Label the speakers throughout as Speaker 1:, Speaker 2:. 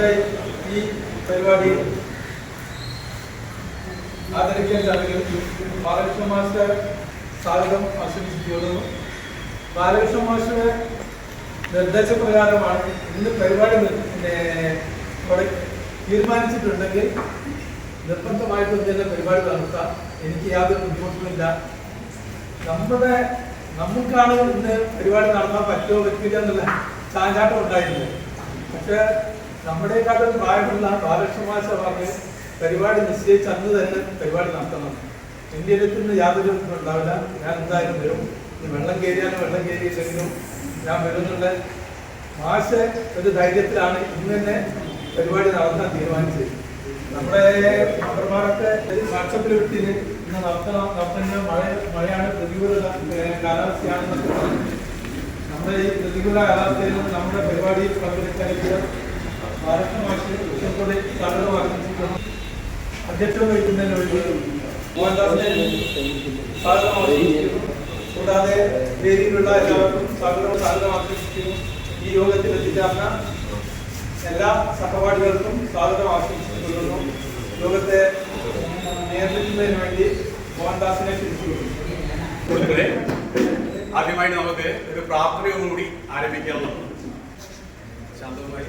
Speaker 1: നമ്മുടെ ഈ പരിപാടിയിൽ ആദരിക്കാൻ ചടങ്ങിൽ ബാലകൃഷ്ണ മാസ്റ്റർ സ്വാഗതം ആസ്വദിച്ചിരിക്കുന്നു ബാലകൃഷ്ണ മാസ്റ്റർ നിർദ്ദേശപ്രകാരമാണ് ഇന്ന് പരിപാടി തീരുമാനിച്ചിട്ടുണ്ടെങ്കിൽ നിർബന്ധമായിട്ടും തന്നെ പരിപാടി നടത്താം. എനിക്ക് യാതൊരു ബുദ്ധിമുട്ടുമില്ല. നമ്മുടെ നമുക്കാണ് ഇന്ന് പരിപാടി നടത്താൻ പറ്റുമോ പറ്റില്ല എന്നുള്ള ചാഞ്ചാട്ടം ഉണ്ടായിരുന്നത് പക്ഷെ നമ്മുടെക്കാട്ടും പ്രായമുള്ള ബാലകൃഷ്ണ മാസ്റ്റർ പറഞ്ഞ് പരിപാടി നിശ്ചയിച്ച് അന്ന് തന്നെ പരിപാടി നടത്തണം. ഇന്ത്യയിലെത്തുന്ന യാതൊരു ഉണ്ടാവില്ല. ഞാൻ എന്തായാലും വരും. ഇനി വെള്ളം കയറിയാലും? വെള്ളം കയറിയില്ലെങ്കിലും ഞാൻ വരുന്നുണ്ട്. മാഷ് ഒരു ധൈര്യത്തിലാണ് ഇന്ന് തന്നെ പരിപാടി നടത്താൻ തീരുമാനിച്ചത്. നമ്മുടെ മെമ്പർമാരൊക്കെ വാട്സപ്പിൽ വിട്ടിന് ഇന്ന് നടത്തണം. നടത്തുന്ന മഴ മഴയാണ് പ്രതികൂല കാലാവസ്ഥയാണെന്നൊക്കെ നമ്മുടെ ഈ പ്രതികൂല കാലാവസ്ഥയിൽ നമ്മുടെ പരിപാടിയിൽ പങ്കെടുക്കാനെത്തിയ മഹാരാഷ്ട്ര
Speaker 2: ആദ്യമായിട്ട് നമുക്ക് ഒരു പ്രാർത്ഥനയോടുകൂടി ആരംഭിക്കാവുന്നതാണ്. ശാന്തവുമായി.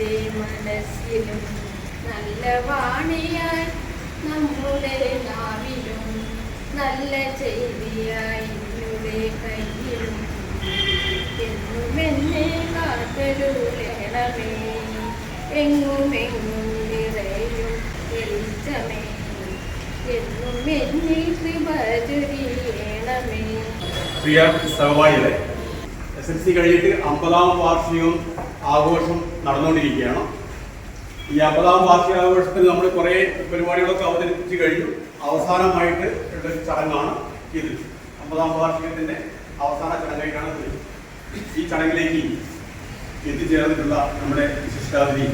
Speaker 3: എന്റെ മനസ്സിലും നല്ല വാണിയാൽ നമ്മുടെ നാവിലും നല്ല ചെയ്തിയായി കയ്യിലും. എന്നും എന്നെ എങ്ങും നിറയും വെളിച്ചമേ എന്നും എന്നെ കൃപ ചൊരിയണമേ.
Speaker 2: പ്രിയ സഹപാഠികളെ എസ് എൽ സി കഴിഞ്ഞിട്ട് അമ്പതാം വാർഷികം ആഘോഷം നടന്നുകൊണ്ടിരിക്കുകയാണ്. ഈ അമ്പതാം വാർഷിക ആഘോഷത്തിൽ നമ്മൾ കുറേ പരിപാടികളൊക്കെ അവതരിപ്പിച്ച് കഴിഞ്ഞു. അവസാനമായിട്ട് ഉള്ള ചടങ്ങാണ് ഇത്. അമ്പതാം വാർഷികത്തിന്റെ അവസാന ചടങ്ങായിട്ടാണ് ഇത്. ഈ ചടങ്ങിലേക്ക് എത്തിച്ചേർന്നിട്ടുള്ള നമ്മുടെ വിശിഷ്ടാതിഥി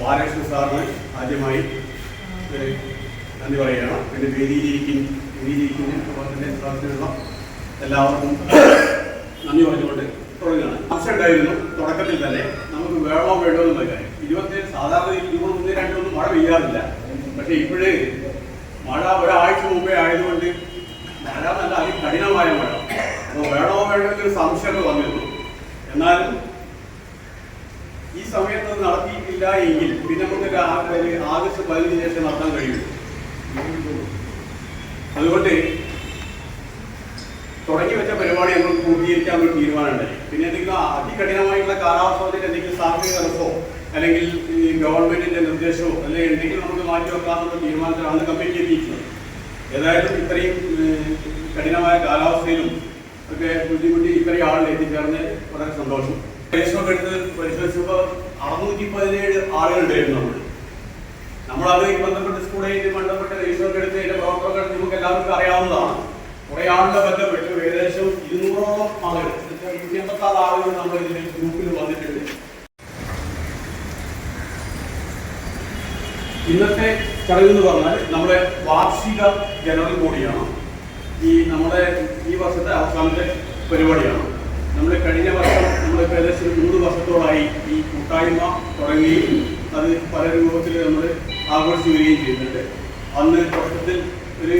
Speaker 2: ബാലകൃഷ്ണ സാറിന് ആദ്യമായി നന്ദി പറയുകയാണ്. പിന്നെ വേദിയിലിരിക്കും വേദിയിലിരിക്കുന്ന അതുപോലെ തന്നെ എല്ലാവർക്കും നന്ദി പറഞ്ഞുകൊണ്ട് തുടങ്ങുകയാണ് ആവശ്യം തുടക്കത്തിൽ തന്നെ. നമുക്ക് വേണോ വേണ്ടോ എന്നുള്ള കാര്യം ഇരുപത്തേഴ് സാധാരണ ഇരുപത് ഒന്ന് രണ്ടൊന്നും മഴ പെയ്യാറില്ല. പക്ഷെ ഇപ്പോഴേ മഴ ഒരാഴ്ച മുമ്പേ ആയതുകൊണ്ട് മഴ നല്ല അതികഠിനമായ മഴ. അപ്പോൾ വേണോ വേണ്ടോ എന്നൊരു സംശയമൊക്കെ വന്നിരുന്നു. എന്നാലും ഈ സമയത്ത് നടത്തിയിട്ടില്ല എങ്കിൽ പിന്നെ നമുക്ക് ആഗസ്റ്റ് പതിനഞ്ചിന് ശേഷം നടത്താൻ കഴിയും. അതുകൊണ്ട് തുടങ്ങി വെച്ച പരിപാടി നമ്മൾ പൂർത്തീകരിക്കാൻ ഒരു തീരുമാനമുണ്ടായി. പിന്നെ എന്തെങ്കിലും അതികഠിനമായിട്ടുള്ള കാലാവസ്ഥയിൽ എന്തെങ്കിലും സാമൂഹിക തടസ്സമോ അല്ലെങ്കിൽ ഈ ഗവൺമെന്റിന്റെ നിർദ്ദേശമോ അല്ലെങ്കിൽ എന്തെങ്കിലും നമുക്ക് മാറ്റി വെക്കാമെന്നുള്ള തീരുമാനത്തിലാണ് കമ്മിറ്റി എത്തിയിട്ടുള്ളത് ഏതായാലും ഇത്രയും കഠിനമായ കാലാവസ്ഥയിലും ഒക്കെ ബുദ്ധിമുട്ടി ഇത്രയും ആളുകൾ എത്തിച്ചേർന്ന് വളരെ സന്തോഷം. പരിശ്രമം എടുത്ത് പരിശോധിച്ചപ്പോൾ അറുന്നൂറ്റി പതിനേഴ് ആളുകളുണ്ടായിരുന്നു നമ്മൾ നമ്മളത് ബന്ധപ്പെട്ട് സ്കൂളായിട്ട് ബന്ധപ്പെട്ട് രജിസ്റ്റർ എടുത്ത് അതിന്റെ പ്രവർത്തനങ്ങൾ നമുക്ക് എല്ലാവർക്കും അറിയാവുന്നതാണ്. കുറെ ആളുടെ ബന്ധപ്പെട്ട് ഏകദേശം ഇരുന്നൂറോളം ആളുകൾ. ഇരുന്നൂറ്റി എൺപത്തി ആറ് ആളുകൾ നമ്മൾ ഇതിന് ഗ്രൂപ്പിൽ വന്നിട്ടുണ്ട്. ഇന്നത്തെ ചടങ്ങ് എന്ന് പറഞ്ഞാൽ നമ്മുടെ വാർഷിക ജനറൽ ബോഡിയാണ്. ഈ നമ്മുടെ ഈ വർഷത്തെ അവസാനത്തെ പരിപാടിയാണ്. നമ്മൾ കഴിഞ്ഞ വർഷം നമ്മൾ ഏകദേശം മൂന്ന് വർഷത്തോളായി ഈ കൂട്ടായ്മ തുടങ്ങുകയും അത് പല രൂപത്തിൽ നമ്മൾ ആഘോഷിച്ചു വരികയും ചെയ്യുന്നുണ്ട്. അന്ന് തുടക്കത്തിൽ ഒരു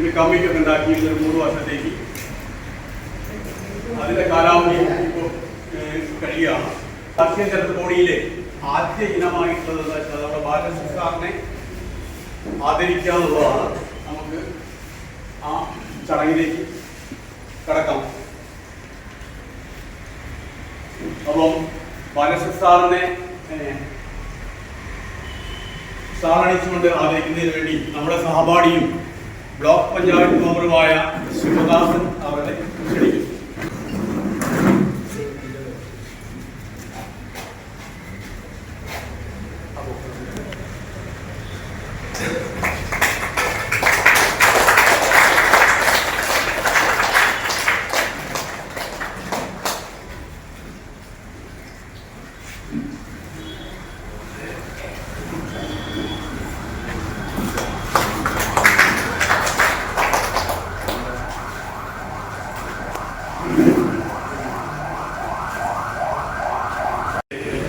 Speaker 2: ഒരു കമ്മിറ്റി ഒക്കെ ഉണ്ടാക്കിയിരുന്ന മൂന്ന് വർഷത്തേക്ക്. അതിന്റെ കാലാവധി ഇപ്പോൾ കഴിയുകയാണ്. രാഷ്ട്രീയ ബോഡിയിലെ ആദ്യ ഇനമായിട്ടുള്ളത് വെച്ചാൽ നമ്മുടെ ബാലകൃഷ്ണ സാറിനെ ആദരിക്കുക എന്നുള്ളതാണ്. നമുക്ക് ആ ചടങ്ങിലേക്ക് കടക്കാം. അപ്പം ഏഹ്, സാറണിച്ചുകൊണ്ട് ആദരിക്കുന്നതിന് വേണ്ടി നമ്മുടെ സഹപാഠിയും ബ്ലോക്ക് പഞ്ചായത്ത് മെമ്പറുമായ ശിവദാസൻ അവരെ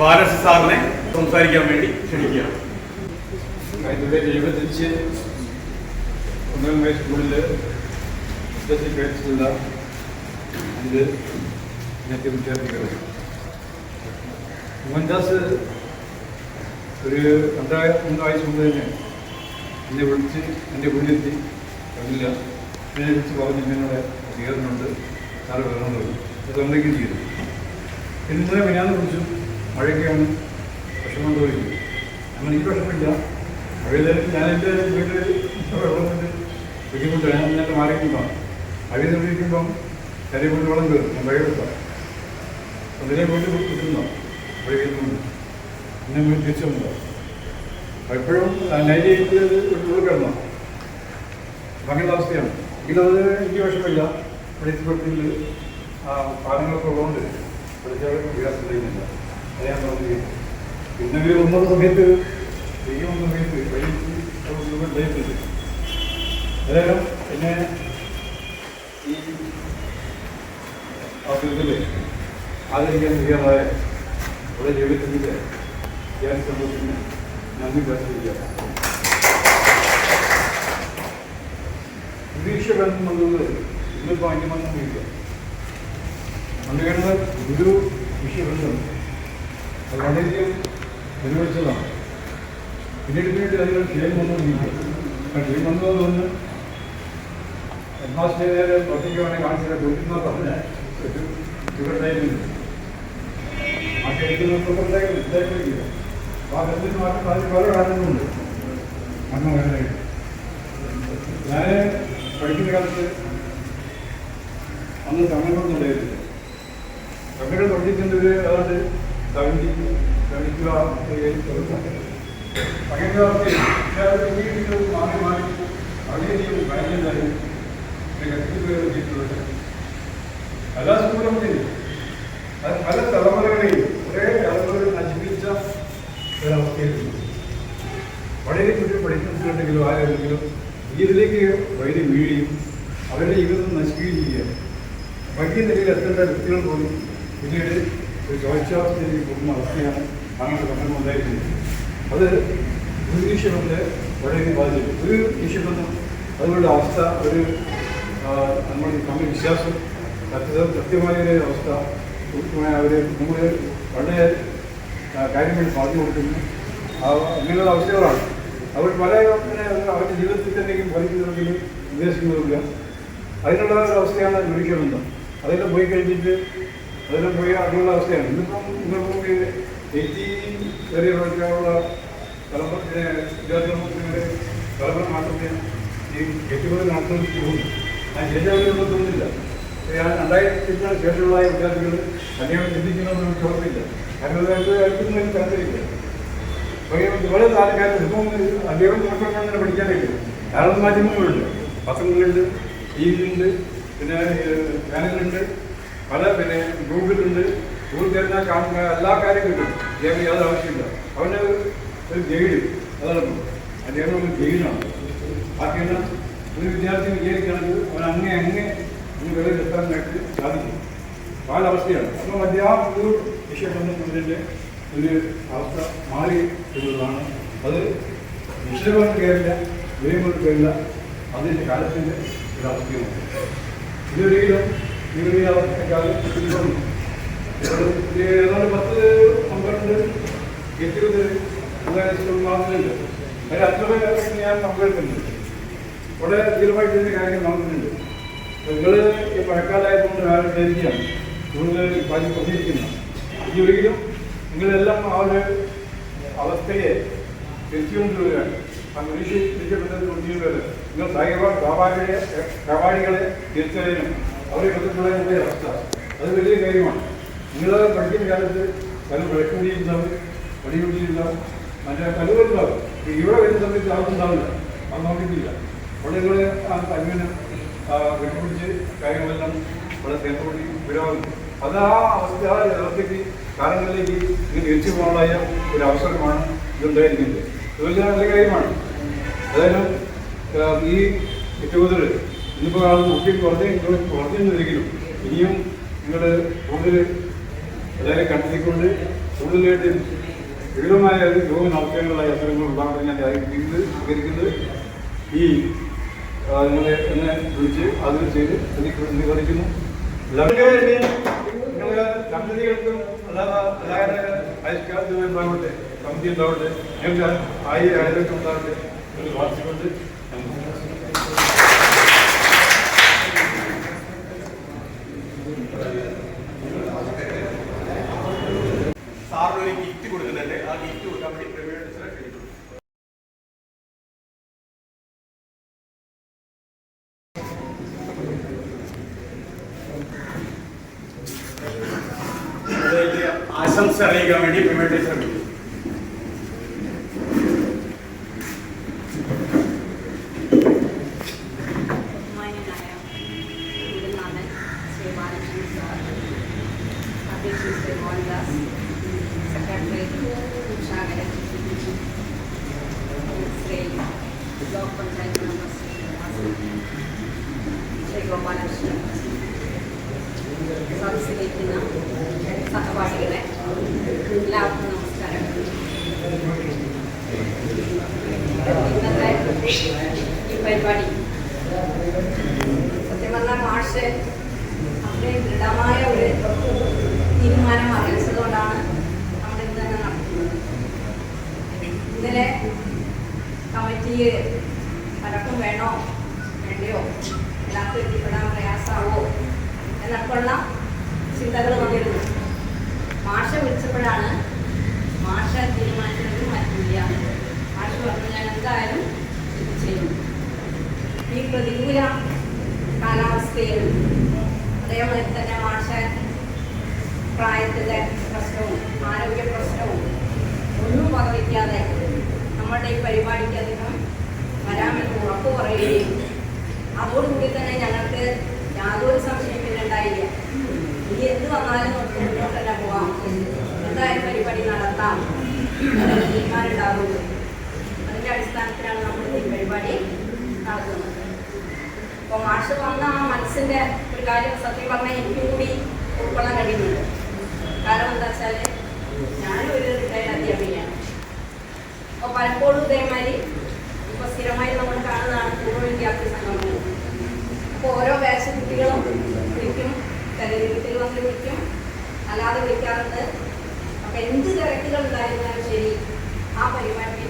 Speaker 2: ബാലകൃഷ്ണ സാറിനെ സംസാരിക്കാൻ വേണ്ടി ക്ഷണിക്കുകയാണ്.
Speaker 4: മോഹൻദാസ് ഒരു രണ്ടായിരം മൂന്നാഴ്ച മുമ്പ് തന്നെ എന്നെ വിളിച്ച് എന്റെ വീട്ടിലെത്തി കണ്ടില്ല എന്നെ വിളിച്ച് പറഞ്ഞ് കയറുന്നുണ്ട് സാറ് വരണം പറഞ്ഞു അത് വന്നേക്കും ചെയ്തു. എന്തിനാ മിനാന്ന് വിളിച്ചു മഴയൊക്കെയാണ് വിഷമം തോന്നി അങ്ങനെ എനിക്ക് വിഷമില്ല മഴയിൽ ഞാൻ എന്റെ വീട്ടിൽ വെള്ളം കൊണ്ട് ബുദ്ധിമുട്ടാണ് ഞാൻ ഞാൻ മാറിയിട്ടുണ്ടാവും മഴയിൽ നിന്നിരിക്കുമ്പം കരി കൊണ്ട് വെള്ളം കയറും. ഞാൻ മഴ കൊടുക്കാം അതിനെ കൊണ്ട് കിട്ടുന്നോ മഴ ചെയ്യുന്നുണ്ട് എന്നെ വീട്ടിൽ തിരിച്ചുണ്ടോ എപ്പോഴും നൈറ്റ് വീട്ടിൽ കിടന്നോ അങ്ങനെയുള്ള അവസ്ഥയാണ്. എങ്കിലും എനിക്ക് വിഷമില്ല പഠിത്തപ്പെട്ടിൽ പാലങ്ങളൊക്കെ ഉള്ളതുകൊണ്ട് പഠിച്ചവർക്ക് വികാസം ചെയ്യുന്നില്ല ഞാൻ പറഞ്ഞു പിന്നെ ഒരു ഒന്നര സമയത്ത് ദൈവം സമയത്ത് വൈകിട്ട് അതായത് പിന്നെ ഈ അവസരത്തിൽ ആദരിക്കാൻ തയ്യാറായ ഇവിടെ ജീവിതത്തിന്റെ ഞാൻ സമൂഹത്തിന് നന്ദി പ്രകടിപ്പിക്കുക പ്രതീക്ഷ ബന്ധം എന്നുള്ളത് ഇന്നിപ്പോൾ അന്യമൊന്നുമില്ല പണ്ടുകേണ്ട ഗുരു വിഷയബന്ധം വളരെയധികം നിർവഹിച്ചതാണ് പിന്നീട് പിന്നീട് അതിന് ക്ഷയം വന്നുകൊണ്ടിരിക്കുക ക്ഷയം വന്നതെന്ന് ഹെഡ്മാസ്റ്റർ നേരെ പ്രത്യേകമായി കാണിച്ചിട്ട് കൊടുക്കുന്ന പറഞ്ഞ. ഒരു ഡയറ്റുണ്ട് ആ കഴിക്കുന്നവർക്കൊക്കെ ഇതായിട്ടിരിക്കുക അപ്പോൾ ആ കത്തിന് മാറ്റം അതിന് പല കാരണങ്ങളുണ്ട്. മരണം വരാനായിട്ട് ഞാൻ പഠിക്കുന്ന കാലത്ത് അന്ന് തമിഴ്നാടൊന്നും ഉണ്ടായിരുന്നില്ല. തമിഴ് പഠിച്ചിട്ടുണ്ട് ഒരു ഏതാണ്ട് സെവന്റി സെവന്റി അങ്ങനെ അവസ്ഥയിൽ മാറി മാറി വളരെയധികം ഭയങ്കരമായി ചെയ്തിട്ടുള്ളത് എല്ലാ സ്കൂളും പല തലമുറകളെയും ഒരേ തലമുറകൾ നശിപ്പിച്ച ഒരവസ്ഥയിലുണ്ട് വളരെ കുട്ടി പഠിക്കുന്നുണ്ടെങ്കിലും ആരെങ്കിലും ഇതിലേക്ക് വൈദ്യ വീഴുകയും അവരുടെ ജീവിതം നശിക്കുകയും ചെയ്യുക വലിയ നിലയിൽ എത്തേണ്ട വ്യക്തികൾ പോലും പിന്നീട് ഒരു ശോചാവസ്ഥയിലേക്ക് പോകുന്ന അവസ്ഥയാണ് അങ്ങനത്തെ പഠനം ഉണ്ടായിരുന്നത് അത് ഒരു ഈശ്വരത്തെ വളരെ ബാധിച്ചു ഒരു ഈശ്വരനും അവസ്ഥ ഒരു നമ്മൾ നമ്മുടെ വിശ്വാസം സത്യ സത്യമായ ഒരു അവസ്ഥ അവർ നമ്മൾ വളരെ കാര്യങ്ങൾ പറഞ്ഞു കൊടുക്കുന്നു. അങ്ങനെയുള്ള അവസ്ഥകളാണ്. അവർ പല അവരുടെ ജീവിതത്തിൽ തന്നെയും ഫലിക്കുന്നുണ്ടെങ്കിൽ ഉദ്ദേശിക്കുന്നുമില്ല അതിനുള്ള ഒരു അവസ്ഥയാണ് വിളിക്കുന്നുണ്ട് അതെല്ലാം പോയി കഴിഞ്ഞിട്ട് അതെല്ലാം പോയി അതിനുള്ള അവസ്ഥയാണ്. ഇന്നിപ്പം നിങ്ങൾക്ക് എയ്റ്റി വരെയുള്ള തലമുറ വിദ്യാർത്ഥികളുടെ തലമുറ മാത്രമേ ഈ കെട്ടുപോലെ നടത്തുന്നു തോന്നുന്നു ഞാൻ ശരിയാവുന്ന തോന്നുന്നില്ല. രണ്ടായിരത്തിന് ശേഷമുള്ള വിദ്യാർത്ഥികൾ അദ്ദേഹം ചിന്തിക്കണമെന്ന് എനിക്ക് ഉറപ്പില്ല. കാരണം താല്പര്യമില്ല വളരെ താൽക്കാലം ഇപ്പം അദ്ദേഹം നോക്കാൻ തന്നെ പഠിക്കാനില്ല ധാരാളം മാധ്യമങ്ങളുണ്ട്. പത്രങ്ങളുണ്ട് ടി വിയുണ്ട് പിന്നെ ചാനലുണ്ട്. പല പിന്നെ ഗൂഗിളുണ്ട് ഗൂഗിൾ തരുന്ന കാണുന്ന എല്ലാ കാര്യം കിട്ടും അദ്ദേഹം യാതൊരു ആവശ്യമില്ല അവന്റെ ഒരു ഗൈഡ് അതാണ്. അദ്ദേഹം ഒരു ഗൈഡാണ്. ബാക്കി ഒരു വിദ്യാർത്ഥി വിചാരിക്കുകയാണെങ്കിൽ അവൻ അങ്ങേ അങ്ങേ ഒന്ന് വരെ എത്താനായിട്ട് സാധിക്കും. ആ അവസ്ഥയാണ് അപ്പം അദ്ദേഹം ഒരു വിഷയബന്ധം ഇതിന്റെ ഒരു അവസ്ഥ മാറി എന്നുള്ളതാണ്. അത് നിശ്ചയമായിട്ട് കയറില്ല കൊണ്ട് കയറില്ല അതിന്റെ കാലത്തിന്റെ ഒരു അവസ്ഥയാണ് ഇതൊരിക്കലും ഇപ്പം ഒരു ഏതാണ്ട് പത്ത് പന്ത്രണ്ട് സ്കൂൾ മാറുന്നുണ്ട് അതിൽ അത്ര ഞാൻ പങ്കെടുക്കുന്നുണ്ട് വളരെ ധീരമായിട്ട് ഇതിന്റെ കാര്യങ്ങൾ നടക്കുന്നുണ്ട് നിങ്ങൾ ഈ മഴക്കാലമായതുകൊണ്ട് വേറെ ധരിക്കുകയാണ് കൂടുതൽ പനി കൊണ്ടിരിക്കുന്നത് ഈ ഒരിക്കലും നിങ്ങളെല്ലാം ആ ഒരു അവസ്ഥയെ തിരിച്ചു കൊണ്ടുവരികയാണ് ആ കുരിശ് തിരിച്ചപ്പെട്ടത് കൊണ്ടുവരുന്നത് നിങ്ങൾ സൈവ വ്യാപാരികളെ വ്യാപാരികളെ തിരിച്ചറിയാനും അവരെ ബന്ധപ്പെടുന്ന അവസ്ഥ. അത് വലിയ കാര്യമാണ്. നിങ്ങൾ പഠിക്കുന്ന കാലത്ത് പല വിളക്കുകൂടിയുണ്ടാവും വടികുടിയുണ്ടാവും മറ്റേ പലതുണ്ടാവും ഇവിടെ വരുന്ന സമയത്ത് ആർക്കുണ്ടാവില്ല. അത് നോക്കിയിട്ടില്ല. അവിടെ നിങ്ങൾ അങ്ങനെ വെട്ടിപ്പിടിച്ച് കാര്യങ്ങളെല്ലാം ഇവിടെ സ്നേഹത്തോടെ വരാറുണ്ട് അത് ആ അവസ്ഥ ആ അവസ്ഥയ്ക്ക് കാലങ്ങളിലേക്ക് ഇത് തിരിച്ചു പോകാനുള്ള ഒരു അവസരമാണ് ഇതുണ്ടായിരിക്കുന്നത്. ഇതൊരു നല്ല കാര്യമാണ്. അതായത് ഈ ഏറ്റവും ഇന്നിപ്പോൾ കാണുന്ന കുട്ടി കുറഞ്ഞ കുറഞ്ഞിരുന്നെങ്കിലും ഇനിയും നിങ്ങൾ കൂടുതൽ എല്ലാവരെയും കണ്ടെത്തിക്കൊണ്ട് കൂടുതലായിട്ട് വിവിധമായ ഒരു യോഗ നടത്താനുള്ള അവസരങ്ങൾ ഉണ്ടാകുന്നത് ഞാൻ ആഗ്രഹിക്കുന്നത് സ്വീകരിക്കുന്നത് ഈ നിങ്ങളെ എന്നെ വിളിച്ച് അത് ചെയ്ത് പ്രതികരിക്കുന്നു എല്ലാവരുടെയും നിങ്ങളുടെ അയൽക്കാർക്ക് ഉണ്ടാവട്ടെ കമ്പനി ഉണ്ടാവട്ടെ ഞങ്ങൾക്ക് ആയി ഉണ്ടാവട്ടെ എന്ന്
Speaker 2: അതിലേക്ക് ആശംസ അറിയിക്കാൻ വേണ്ടി പ്രവീൺ ടീച്ചറെ വിളിക്കുന്നു
Speaker 5: ബഹുമാന്യനായ ഗുരുനാഥൻ ശ്രീ ബാലകൃഷ്ണൻ സാർ അധ്യക്ഷൻ Shri Mohandas secretary Ushakaran Shri block panchayat member Shri Vasu, Shri Gopalakrishnan സദസ്സിലിരിക്കുന്ന സഹപാഠികളെ എല്ലാവർക്കും നമസ്കാരം ഇന്നത്തെ ഈ പരിപാടി സത്യം പറഞ്ഞാൽ മാഷ് അത്രയും ദൃഢമായ ഒരു തീരുമാനം അറിയിച്ചതുകൊണ്ടാണ് നമ്മൾ ഇന്ന് തന്നെ നടത്തുന്നത് ഇന്നലെ കമ്മിറ്റി പലർക്കും വേണോ വേണ്ടയോ എല്ലാവർക്കും എത്തിപ്പെടാൻ പ്രയാസമാവോ എന്നൊക്കെയുള്ള ചിന്തകൾ വന്നിരുന്നു മാഷ വിളിച്ചപ്പോഴാണ് മാഷ തീരുമാനിച്ചത് മാറ്റില്ല മാഷ് പറഞ്ഞു ഞാൻ എന്തായാലും ഇത് ചെയ്യും ഈ പ്രതികൂല കാലാവസ്ഥയിൽ അതേപോലെ തന്നെ മാഷ പ്രായത്തിലെ പ്രശ്നവും ആരോഗ്യ പ്രശ്നവും ഒന്നും വകവയ്ക്കാതെ നമ്മുടെ ഈ പരിപാടിക്ക് അധികം വരാമെന്ന് ഉറപ്പ് പറയുകയും അതോടുകൂടി തന്നെ ഞങ്ങൾക്ക് യാതൊരു സംശയം പിന്നെ ഉണ്ടായില്ല ഇനി എന്ത് വന്നാലും നമുക്ക് മുന്നോട്ട് തന്നെ പോവാം എന്തായാലും പരിപാടി നടത്താം എന്നൊരു തീരുമാനം ഉണ്ടാകുള്ളൂ അതിന്റെ അടിസ്ഥാനത്തിലാണ് നമ്മൾ ഈ പരിപാടി നടത്തുന്നത് അപ്പോൾ മാഷ് വന്ന ആ മനസ്സിന്റെ ഒരു കാര്യം സത്യം പറഞ്ഞാൽ എനിക്കും കൂടി ഉൾക്കൊള്ളാൻ കഴിയുന്നുണ്ട്. കാരണം എന്താ വെച്ചാൽ ഞാനും ഒരു റിട്ടയർഡ് അധ്യാപികയാണ്. അപ്പോൾ പലപ്പോഴും ഇതേമാതിരി ഇപ്പോൾ സ്ഥിരമായി നമ്മൾ കാണുന്നതാണ് പൂർവ വിദ്യാർത്ഥി സംഘം അപ്പോൾ ഓരോ ബാച്ച് കുട്ടികളും വിളിക്കും വീട്ടിൽ വന്ന് വിളിക്കും അല്ലാതെ വിളിക്കാറുണ്ട്. അപ്പം എന്ത് തിരക്കുകൾ ഉണ്ടായിരുന്നാലും ശരി ആ ടീച്ചേഴ്സ്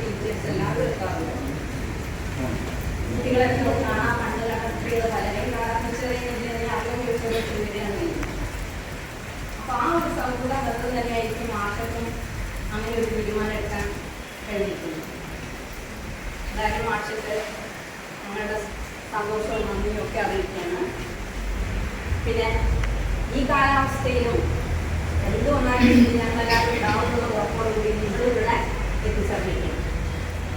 Speaker 5: എല്ലാവരും കാണാൻ ചെറിയ ഒരു അങ്ങനെ ഒരു തീരുമാനം എടുക്കാൻ പിന്നെ ഈ കാലാവസ്ഥയിലും എന്തുകൊണ്ടാണ് വന്നാലും ഞങ്ങളെല്ലാവരും ഉണ്ടാവുന്നത് ഉറപ്പോടുകൂടി നിങ്ങളിവിടെ എത്തിച്ചേർന്നിരിക്കണം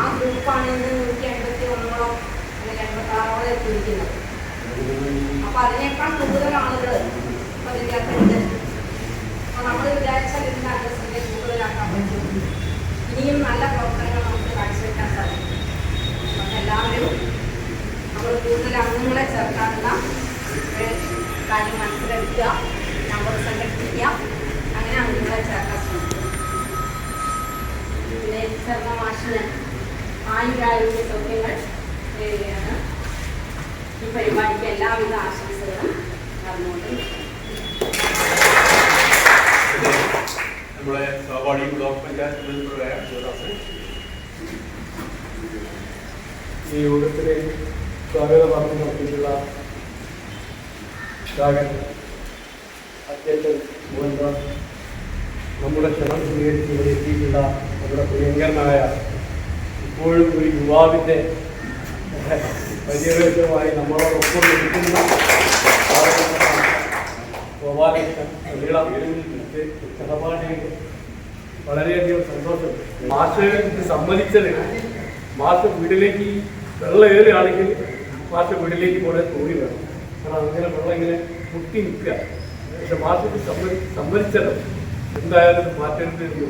Speaker 5: ആ ഗ്രൂപ്പാണ് നൂറ്റി എൺപത്തി ഒന്നോളം അല്ലെങ്കിൽ എൺപത്തി ആറോളം എത്തിയിരിക്കുന്നത്. അപ്പൊ അതിനേക്കാൾ കൂടുതൽ ആളുകൾ ഇപ്പൊ അപ്പൊ നമ്മൾ വിചാരിച്ചാൽ ഇതിന്റെ അഡ്രസ്സിന്റെ കൂടുതലാക്കാൻ പറ്റും. ഇനിയും നല്ല പ്രവർത്തനങ്ങൾ നമുക്ക് കാഴ്ചവെക്കാൻ സാധിക്കും. അപ്പം എല്ലാവരും നമ്മൾ കൂടുതൽ അംഗങ്ങളെ ചേർക്കാനുള്ള കാര്യം മനസ്സിലെടുക്കുക നമ്പർ സംഘടിപ്പിക്കുക അങ്ങനെ അംഗങ്ങളെ ചേർക്കാൻ പിന്നെ ആയുരാരോഗ്യ സൗഖ്യങ്ങൾ നേടുകയാണ് ഈ പരിപാടിക്ക് എല്ലാവിധ ആശംസകളും നടന്നുകൊണ്ട്
Speaker 2: നമ്മുടെ സഹപാഠി ബ്ലോക്ക് പഞ്ചായത്ത് ശിവദാസൻ
Speaker 6: ഈ യോഗത്തിന് സ്വാഗതം പറഞ്ഞു നടത്തിയിട്ടുള്ള രാഗൻ അധ്യക്ഷൻ മോഹൻദാസ് നമ്മുടെ ക്ഷണം സ്വീകരിച്ച് ഇവിടെ എത്തിയിട്ടുള്ള നമ്മുടെ പ്രിയങ്കരനായ ഇപ്പോഴും ഒരു യുവാവിന്റെ പര്യവേഷമായി നമ്മളോടൊപ്പം ലഭിക്കുന്ന വളരെയധികം സന്തോഷം മാഷ് സമ്മതിച്ചത്. മാഷ് വീട്ടിലേക്ക് വെള്ളം ഏറുകയാണെങ്കിൽ മാഷ് വീട്ടിലേക്ക് പോലെ തോണി വേണം കാരണം അങ്ങനെ വെള്ളം ഇങ്ങനെ മുട്ടി നിൽക്കുക. പക്ഷെ മാഷ് സമ്മതി സമ്മതിച്ചത്. എന്തായാലും മാറ്റേണ്ടത്.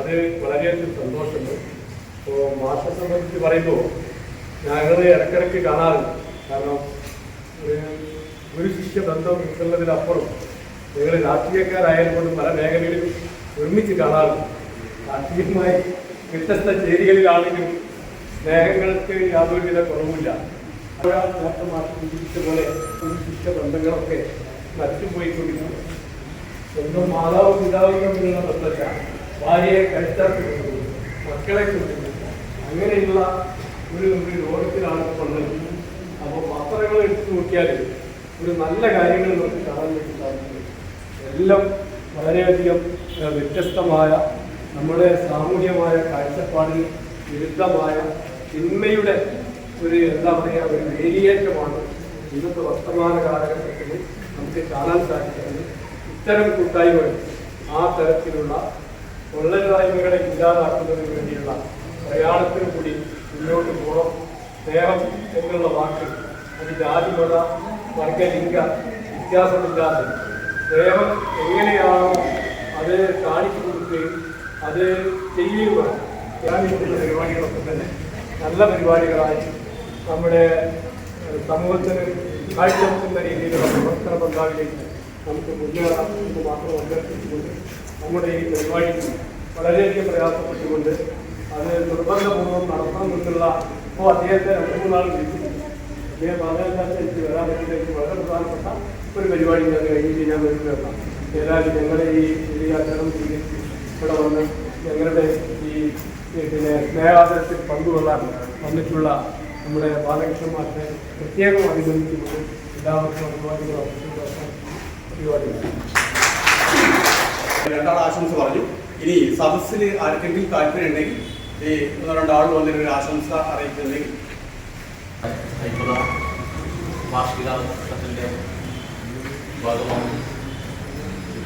Speaker 6: അത് വളരെയധികം സന്തോഷമുണ്ട്. അപ്പോൾ മാഷെ സംബന്ധിച്ച് പറയുമ്പോൾ ഞങ്ങൾ ഇടക്കിടയ്ക്ക് കാണാറുണ്ട്. കാരണം ഒരു ഒരു ശിഷ്യ ബന്ധം ഉള്ളതിനപ്പുറം നിങ്ങൾ രാഷ്ട്രീയക്കാരായാലും പല മേഖലകളിലും ഒരുമിച്ച് കാണാറുണ്ട്. രാഷ്ട്രീയമായി വ്യത്യസ്ത ചേരികളിലാണെങ്കിലും സ്നേഹങ്ങൾക്ക് യാതൊരുവിധ കുറവുമില്ല. ഒരാൾ നേരത്തെ സൂചിപ്പിച്ച പോലെ ഒരു ശിഷ്യ ബന്ധങ്ങളൊക്കെ നശിച്ചുപോയിക്കൊണ്ടിരുന്നു സ്വന്തം മാതാവും പിതാവിനും ബന്ധമില്ല ഭാര്യയെ കഴിച്ചാൽ മക്കളെ കൊണ്ടുണ്ട് അങ്ങനെയുള്ള ഒരു ഒരു ലോകത്തിലാണ് ഉള്ളത് അപ്പോൾ പത്രങ്ങൾ എടുത്തു നോക്കിയാൽ ഒരു നല്ല കാര്യങ്ങൾ നമുക്ക് കാണാൻ വേണ്ടി സാധിക്കും. എല്ലാം വളരെയധികം വ്യത്യസ്തമായ നമ്മുടെ സാമൂഹ്യമായ കാഴ്ചപ്പാടിന് വിരുദ്ധമായ തിന്മയുടെ ഒരു എന്താ പറയുക ഒരു വേലിയേറ്റമാണ് ഇന്നത്തെ വർത്തമാന കാലഘട്ടത്തിൽ നമുക്ക് കാണാൻ സാധിക്കുന്നത്. ഇത്തരം കൂട്ടായ്മകൾ ആ തരത്തിലുള്ള കൊള്ളരുതായ്മകളെ ഇല്ലാതാക്കുന്നതിന് വേണ്ടിയുള്ള പ്രയാണത്തിന് കൂടി മുന്നോട്ട് പോകണം. സ്നേഹം എന്നുള്ള വാക്ക് അത് ജാതി മത വർഗ ലിംഗ വ്യത്യാസമില്ലാതെ. സ്നേഹം എങ്ങനെയാണോ അത് കാണിച്ചു കൊടുക്കുകയും അത് ചെയ്യുകയും വേണം. ധ്യാനിക്കുന്ന പരിപാടികളൊക്കെ തന്നെ നല്ല പരിപാടികളായി നമ്മുടെ സമൂഹത്തിന് കാഴ്ചവെക്കുന്ന രീതിയിലുള്ള പ്രവർത്തന ബന്ധാവിലേക്ക് നമുക്ക് മുന്നേറാം എന്ന് മാത്രം അഭ്യർത്ഥിച്ചുകൊണ്ട് നമ്മുടെ ഈ പരിപാടിക്ക് വളരെയധികം പ്രയാസപ്പെട്ടുകൊണ്ട് അത് നിർബന്ധപൂർവം നടത്തണമെന്നുള്ള ഇപ്പോൾ അദ്ദേഹത്തെ രണ്ട് മൂന്നാൾ വിളിച്ചിട്ടുണ്ട് അദ്ദേഹം പറഞ്ഞതിനകത്ത് എനിക്ക് വരാൻ പറ്റില്ല എനിക്ക് വളരെ പ്രധാനപ്പെട്ട ഒരു പരിപാടി ഞാൻ കഴിഞ്ഞ് ഞാൻ വരുന്നതാണ്. ഏതായാലും ഞങ്ങളുടെ ഈ വലിയ ആചരണം സ്വീകരിച്ച് ഇവിടെ വന്ന് ഞങ്ങളുടെ ഈ പിന്നെ സ്നേഹാദരത്തിൽ പങ്കുകൊള്ളാൻ വന്നിട്ടുള്ള നമ്മുടെ ബാലകൃഷ്ണന്മാരെ പ്രത്യേകം അഭിനന്ദിക്കുന്നത് എല്ലാവർക്കും പരിപാടികൾ
Speaker 2: രണ്ടാൾ ആശംസ പറഞ്ഞു. ഇനി സദസ്സിൽ ആർക്കെങ്കിലും താല്പര്യം ഉണ്ടെങ്കിൽ ഈ ഒന്ന് രണ്ടാൾ വന്നിട്ട് ഒരു ആശംസ അറിയിക്കുന്നെങ്കിൽ
Speaker 7: അയ്യപ്പ വാർഷികാഘോഷത്തിന്റെ ഭാഗമാണ്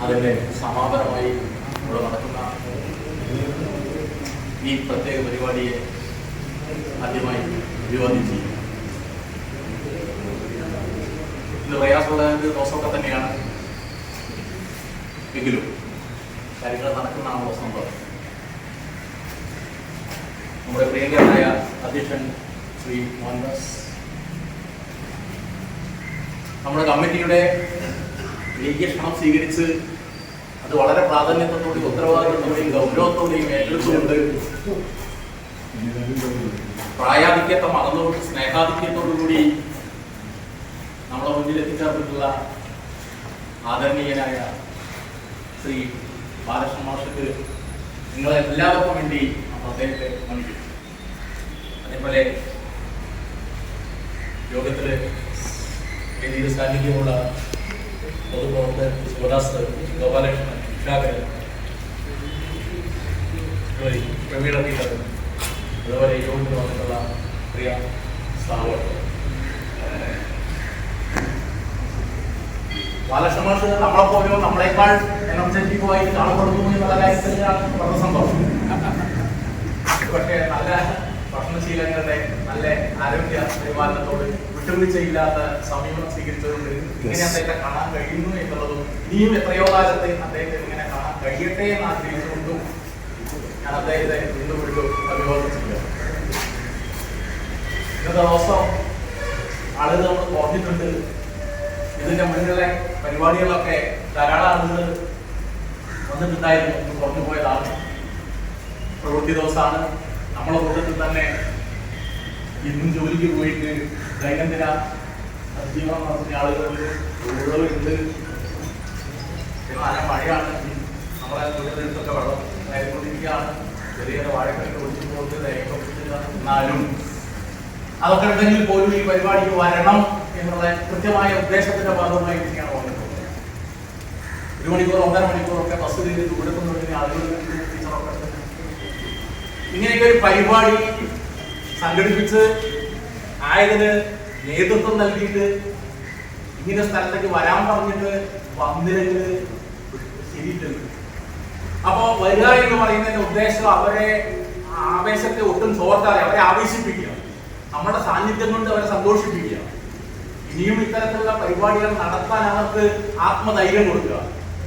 Speaker 7: അതിന്റെ സമാപനമായി ഇവിടെ നടക്കുന്ന ഈ പ്രത്യേക പരിപാടിയെ ആദ്യമായി അഭിവാദിച്ച് ഇന്ന് പ്രയാസമുള്ള ഒരു ദിവസമൊക്കെ തന്നെയാണ്. എങ്കിലും കാര്യങ്ങൾ നടക്കുന്നതാണല്ലോ സംഭവം. നമ്മുടെ പ്രിയങ്കരനായ അധ്യക്ഷൻ ശ്രീ മോഹൻദാസ് നമ്മുടെ കമ്മിറ്റിയുടെ ലീഗീയ ക്ഷണം സ്വീകരിച്ച് അത് വളരെ പ്രാധാന്യത്തോടെയും ഉത്തരവാദിത്തത്തോടെയും ഗൗരവത്തോടെയും ഏറ്റെടുത്തുകൊണ്ട് പ്രായാധിക്യത്തെ മറന്നുകൊണ്ട് സ്നേഹാധിക്യത്തോടുകൂടി നമ്മളെ മുന്നിൽ എത്തിച്ചേർന്നിട്ടുള്ള ആദരണീയനായ ശ്രീ ബാലകൃഷ്ണ മാഷക്ക് നിങ്ങളെല്ലാവർക്കും വേണ്ടി അദ്ദേഹത്തെ നമിക്കും അതേപോലെ യോഗത്തിൽ വലിയ സാന്നിധ്യമുള്ള പൊതുപ്രവർത്തകർ ശിവദാസ് ഗോപാലകൃഷ്ണൻ ഇവരെ പ്രവീണ ടീച്ചർ അതുപോലെ യോഗത്തിൽ വന്നിട്ടുള്ള പ്രിയ സാവർ ബാലകൃഷ്ണ നമ്മളെ നമ്മളെപ്പോലും നമ്മളെക്കാൾ എനർജറ്റിക്കുമായി കാണപ്പെടുന്നു എന്നുള്ള കാര്യത്തിലാണ് വളരെ സന്തോഷം പക്ഷേ നല്ല ഭക്ഷണശീലങ്ങളുടെ നല്ല ആരോഗ്യ പരിപാലനത്തോട് വിട്ടുവീഴ്ചയില്ലാത്ത സമീപനം സ്വീകരിച്ചതുകൊണ്ട് ഇങ്ങനെ അദ്ദേഹത്തെ കാണാൻ കഴിയുന്നു എന്നുള്ളതും ഇനിയും എത്രയോ കാലത്ത് അദ്ദേഹത്തെ ഇങ്ങനെ കാണാൻ കഴിയട്ടെ എന്ന് ആഗ്രഹിച്ചുകൊണ്ടും ഞാൻ അദ്ദേഹത്തെ ഇന്ന് വീണ്ടും ചെയ്യുക ഇന്നത്തെ ദിവസം ആളുകൾ നമ്മൾ പറഞ്ഞിട്ടുണ്ട്. ഇതിന്റെ മുന്നിലെ പരിപാടികളൊക്കെ ധാരാളം ആളുകൾ കുറഞ്ഞു ദിവസമാണ്. നമ്മളെ കൂട്ടത്തിൽ തന്നെ ഇന്നും ജോലിക്ക് പോയിട്ട് ദൈനംദിന ജീവനം നടത്തുന്ന ആളുകളുണ്ട് ഉണ്ട്. നല്ല മഴയാണ്. നമ്മളെ വീടിനടുത്തൊക്കെ വെള്ളം കയറിക്കൊണ്ടിരിക്കുകയാണ് ചെറിയ ചെറിയ വാഴക്കൊക്കെ ഒഴിച്ചുകൊണ്ട് എന്നാലും അതൊക്കെ ഉണ്ടെങ്കിൽ പോലും ഈ പരിപാടിക്ക് വരണം എന്നുള്ള കൃത്യമായ ഉദ്ദേശത്തിന്റെ ഭാഗമായി തന്നെയാണ് ഒരു മണിക്കൂർ ഒന്നര മണിക്കൂറൊക്കെ ബസ് കയറി ദൂരത്തു നിന്ന് ആളുകൾ. ഇങ്ങനെയൊക്കെ ഒരു പരിപാടി സംഘടിപ്പിച്ച് ആയതിന് നേതൃത്വം നൽകിയിട്ട് ഇങ്ങനെ സ്ഥലത്തേക്ക് വരാൻ പറഞ്ഞിട്ട് വന്നില്ലെങ്കിൽ ശരിയില്ലല്ലോ അപ്പോ വരിക എന്ന് പറയുന്നതിന്റെ ഉദ്ദേശം അവരെ ആവേശത്തെ ഒട്ടും ചോർത്താതെ അവരെ ആവേശിപ്പിക്കുക. നമ്മുടെ സാന്നിധ്യം കൊണ്ട് അവരെ സന്തോഷിപ്പിക്കുക. ഇനിയും ഇത്തരത്തിലുള്ള പരിപാടികൾ നടത്താൻ അവർക്ക് ആത്മധൈര്യം കൊടുക്കുക.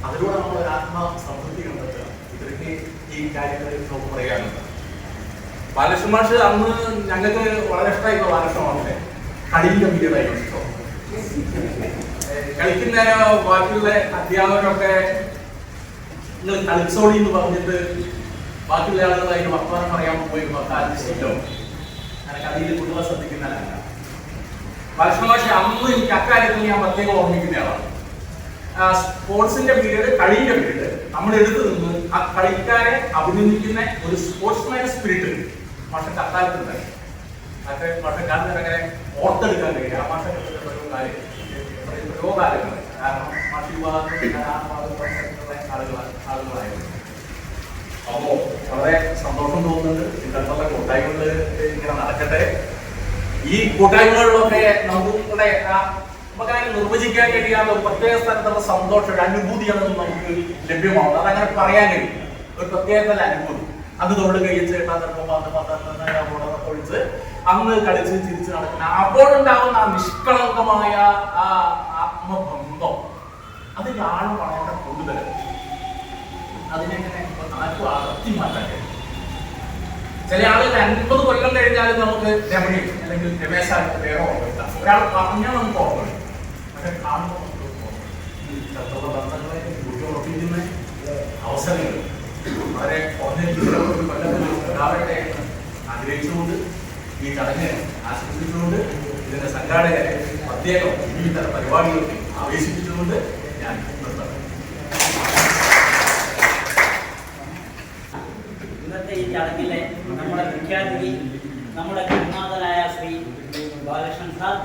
Speaker 7: അതിലൂടെ നമ്മൾ ഒരു ആത്മസമൃദ്ധി കണ്ടെത്തുക. ഇത്രയ്ക്ക് ഈ കാര്യങ്ങളിൽ നമുക്ക് പറയാനുണ്ട് ബാലകൃഷ്ണമാഷ് അന്ന് ഞങ്ങൾക്ക് വളരെ ഇഷ്ടമായിരുന്നു ബാലകൃഷ്ണമാഷിനെ കളിയുടെ വീഡിയോ ഇഷ്ടം ഏഹ് കളിക്കുന്ന ബാക്കിയുള്ള അധ്യാപകരൊക്കെ നിങ്ങൾ കളിച്ചോളി എന്ന് പറഞ്ഞിട്ട് ബാക്കിയുള്ള ആളുകൾ അതിന് വർത്തമാനം പറയാൻ പോയി അക്കാര്യത്തിലോ അങ്ങനെ കളിയിൽ കുട്ടികളെ ശ്രദ്ധിക്കുന്നതല്ല. ബാലകൃഷ്ണമാഷി അന്ന് എനിക്ക് അക്കാര്യത്തിൽ ഞാൻ പ്രത്യേകം ഓർമ്മിക്കുന്ന ആളാണ്. സ്പോർട്സിന്റെ പീരീഡ് കളിയുടെ പീരീഡ്. നമ്മൾ എടുത്തു നിന്ന് ആ കളിക്കാരെ അഭിനന്ദിക്കുന്ന ഒരു സ്പോർട്സ്മാൻ സ്പിരിറ്റ് മാഷക്ക് അത് അതൊക്കെ മാഷക്കാരൻ അങ്ങനെ ഓർത്തെടുക്കാൻ കഴിയും ആ മാഷത്തിന്റെ ഓരോ കാര്യം ഓരോ കാര്യങ്ങൾ. കാരണം മാഷി ആളുകളായിരുന്നു. അപ്പോ വളരെ സന്തോഷം തോന്നുന്നുണ്ട്. ഇത്തരത്തിലുള്ള കൂട്ടായ്മകൾ ഇങ്ങനെ നടക്കട്ടെ. ഈ കൂട്ടായ്മകളിലൊക്കെ നമുക്ക് ആ നമുക്കങ്ങനെ നിർവചിക്കാൻ കഴിയാത്ത പ്രത്യേക സ്ഥലത്തുള്ള സന്തോഷം ഒരു അനുഭൂതിയാണ് നമുക്ക് ലഭ്യമാവുന്നത്. അതങ്ങനെ പറയാൻ കഴിയും ഒരു പ്രത്യേക അനുഭൂതി. അന്ന് തോൾ കഴിച്ച് തരപ്പം പത്ത് പന്ത്രണ്ട് ഒഴിച്ച് അന്ന് കളിച്ച് ചിരിച്ച് നടക്കുന്ന അപ്പോഴുണ്ടാവുന്ന ആ നിഷ്കളങ്കമായ ആ ആത്മബന്ധം. അത് ആഴം വളരെ കൂടുതൽ. അതിനെങ്ങനെ ആർക്കും അടർത്തി മാറ്റാൻ കഴിയും? ചില ആളുകൾ അൻപത് കൊല്ലം കഴിഞ്ഞാലും നമുക്ക് രമണി അല്ലെങ്കിൽ രമേശായിട്ട് വേറെ ഓർമ്മയില്ല ഒരാൾ പറഞ്ഞാൽ നമുക്ക് ഓർമ്മയില്ല പക്ഷെ കാണുമ്പോൾ നമുക്ക് ഓർമ്മയില്ല. ഈ തത്വ ബന്ധങ്ങളെ അവസരങ്ങൾ കുറഞ്ഞ ഒരു കൊല്ലത്തിൽ ഉണ്ടാവട്ടെ ആഗ്രഹിച്ചുകൊണ്ട് ഈ ചടങ്ങ് ആശംസിച്ചുകൊണ്ട് ഇതിന്റെ സംഘാടകരെ പ്രത്യേകം ഈ തരം പരിപാടികൾക്ക് ആവേശിപ്പിച്ചുകൊണ്ട് ഞാൻ നിർത്തണം
Speaker 8: ഇന്നത്തെ ഈ ചടങ്ങിലെ നമ്മുടെ മുഖ്യാതിഥി നമ്മുടെ ഗുരുനാഥനായ ശ്രീ ബാലകൃഷ്ണൻ സാർ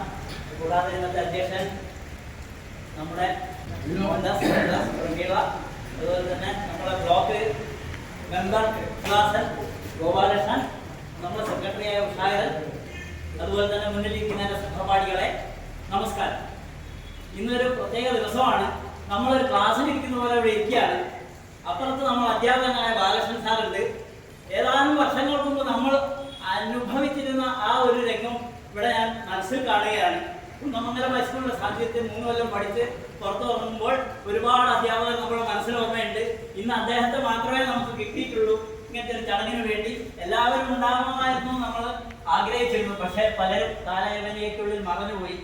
Speaker 8: കൂടാതെ ഇന്നത്തെ അധ്യക്ഷൻ നമ്മുടെ അതുപോലെ തന്നെ നമ്മുടെ ബ്ലോക്ക് ഉല്ലാസൻ ഗോപാലകൃഷ്ണൻ നമ്മുടെ സെക്രട്ടറിയായ ഉഷാകരൻ അതുപോലെ തന്നെ മുന്നിലിരിക്കുന്ന എന്റെ സഹപാഠികളെ നമസ്കാരം. ഇന്നൊരു പ്രത്യേക ദിവസമാണ്. നമ്മളൊരു ക്ലാസ്സിൽ ഇരിക്കുന്ന പോലെ ഇവിടെ ഇരിക്കുകയാണ്. അപ്പുറത്ത് നമ്മൾ അധ്യാപകനായ ബാലകൃഷ്ണൻ സാറുണ്ട് ഏതാനും വർഷങ്ങൾക്ക് മുമ്പ് നമ്മൾ അനുഭവിച്ചിരുന്ന ആ ഒരു രംഗം ഇവിടെ ഞാൻ മനസ്സിൽ കാണുകയാണ്. കുന്നമംഗലം മനസ്സിലുള്ള സാന്നിധ്യത്തിൽ മൂന്ന് കൊല്ലം പഠിച്ച് പുറത്തു ഇറങ്ങുമ്പോൾ ഒരുപാട് അധ്യാപകർ നമ്മുടെ മനസ്സിൽ ഓർമ്മയുണ്ട് ഇന്ന് അദ്ദേഹത്തെ മാത്രമേ നമുക്ക് കിട്ടിയിട്ടുള്ളൂ. ഇങ്ങനത്തെ ഒരു ചടങ്ങിന് വേണ്ടി എല്ലാവരും ഉണ്ടാകണമായിരുന്നു നമ്മൾ ആഗ്രഹിച്ചിരുന്നു. പക്ഷേ പലരും കാലയവനിലേക്കുള്ളിൽ മറന്നുപോയി.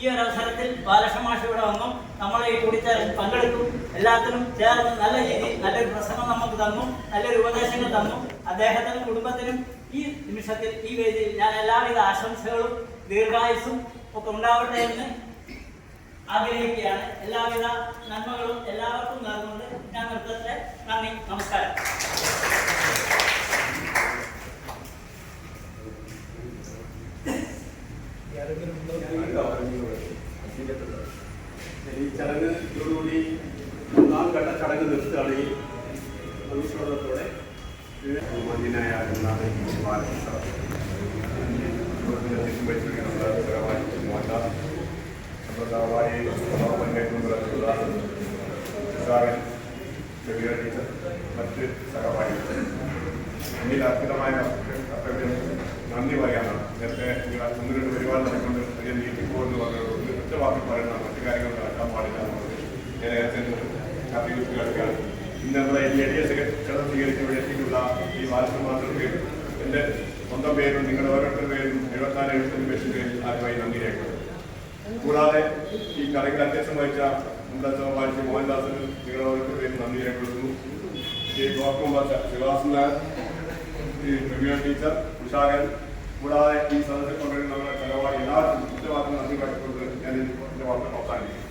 Speaker 8: ഈ ഒരു അവസരത്തിൽ ബാലക്ഷമാഷ ഇവിടെ വന്നു. നമ്മളെ ഈ കൂടിച്ചേർന്ന് പങ്കെടുത്തു. എല്ലാത്തിനും ചേർന്ന് നല്ല രീതിയിൽ നല്ലൊരു പ്രസംഗം നമുക്ക് തന്നു. നല്ലൊരു ഉപദേശങ്ങൾ തന്നു. അദ്ദേഹത്തിനും കുടുംബത്തിനും ഈ നിമിഷത്തിൽ ഈ വേദിയിൽ ഞാൻ എല്ലാവിധ ആശംസകളും ദീർഘായുസും ഒക്കെ ഉണ്ടാവട്ടെ എന്ന് ആഗ്രഹിക്കുകയാണ്. എല്ലാവിധ നന്മകളും എല്ലാവർക്കും നൽകുന്നത് ഞാൻ നൃത്തത്തെ നന്ദി. നമസ്കാരം
Speaker 2: ഈ ചടങ്ങിനോടുകൂടി ഒന്നാം ഘട്ട ചടങ്ങ് നിർത്തുകയാണ് ഈ അനുസ്മരണത്തോടെ
Speaker 4: ബഹുമാന്യനായ ഗുരുനാഥൻ ബാലകൃഷ്ണ നമ്മുടെ സഹപാഠി മോഹൻദാസ് നമ്മുടെ സഹപാഠി പഞ്ചായത്ത് സാറൻ ചെറിയ ടീച്ചർ മറ്റ് സഹപാഠികൾ എന്നിൽ അർപ്പിതമായ കർത്തവ്യം നന്ദി പറയാനാണ് നേരത്തെ നിങ്ങൾ ഒന്ന് രണ്ട് പരിപാടി നടക്കൊണ്ട് വലിയ നീട്ടിപ്പോന്ന് പറഞ്ഞത് ഒരു ഒറ്റവാക്കിൽ പറയുന്ന മറ്റു കാര്യങ്ങൾ നടക്കാൻ പാടില്ല എന്നുള്ളത് ഞാൻ നേരത്തെ കത്തികുത്തി കിടക്കുകയാണ് ഇന്ന് നമ്മുടെ ഈ എളിയ ക്ഷണം സ്വീകരിച്ച് ഇവിടെ എത്തിയിട്ടുള്ള ഈ ബാലസന്മാർക്ക് എന്റെ സ്വന്തം പേരും നിങ്ങളുടെ ഓരോരുത്തരുടെ പേരും എഴുപത്താറ് എഴുപത്തഞ്ച് പേരുടെ പേരിൽ ആദ്യമായി നന്ദി രേഖപ്പെടുത്തും കൂടാതെ ഈ കടയിൽ അധ്യക്ഷം വഹിച്ച നമ്മുടെ സഹപാഠി മോഹൻദാസിന് നിങ്ങളുടെ ഓരോരുത്തരുടെ പേരും നന്ദി രേഖപ്പെടുത്തുന്നു. ശ്രീ ഗോക്കും ശിവാസൻ നായർ
Speaker 9: ശ്രീ പ്രവീണ ടീച്ചർ ഉഷാകൻ കൂടാതെ ഈ സദസ്സിൽ പങ്കെടുക്കുന്ന നമ്മുടെ ചെലവാടി എല്ലാവർക്കും കൃത്യമാക്കുന്ന നന്ദി കാട്ടിക്കൊണ്ട് ഞാൻ എന്റെ വാർത്ത അവസാനിപ്പിക്കും